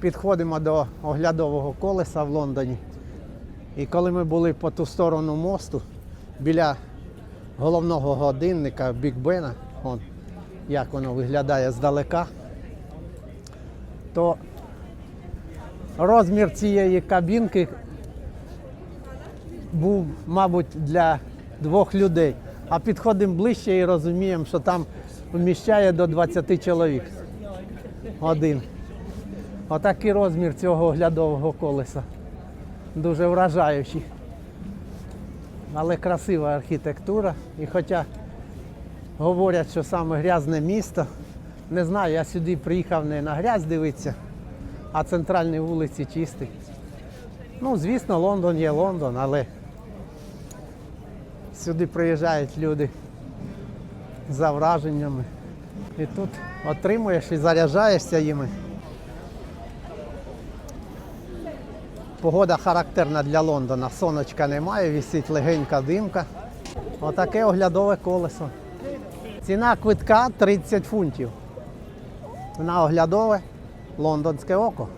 підходимо до оглядового колеса в Лондоні. І коли ми були по ту сторону мосту, біля головного годинника Біг Бена, он, як воно виглядає здалека, то розмір цієї кабінки був, мабуть, для двох людей. А підходимо ближче і розуміємо, що там вміщає до 20 чоловік. Один. Отакий розмір цього оглядового колеса. Дуже вражаючий. Але красива архітектура. І хоча говорять, що саме грязне місто, не знаю, я сюди приїхав не на грязь дивитися, а центральні вулиці чисті. Ну, звісно, Лондон є Лондон, але сюди приїжджають люди за враженнями. І тут отримуєш і заряджаєшся їми. Погода характерна для Лондона. Сонечка немає, висить легенька димка. Отаке оглядове колесо. Ціна квитка 30 фунтів. На оглядове лондонське око.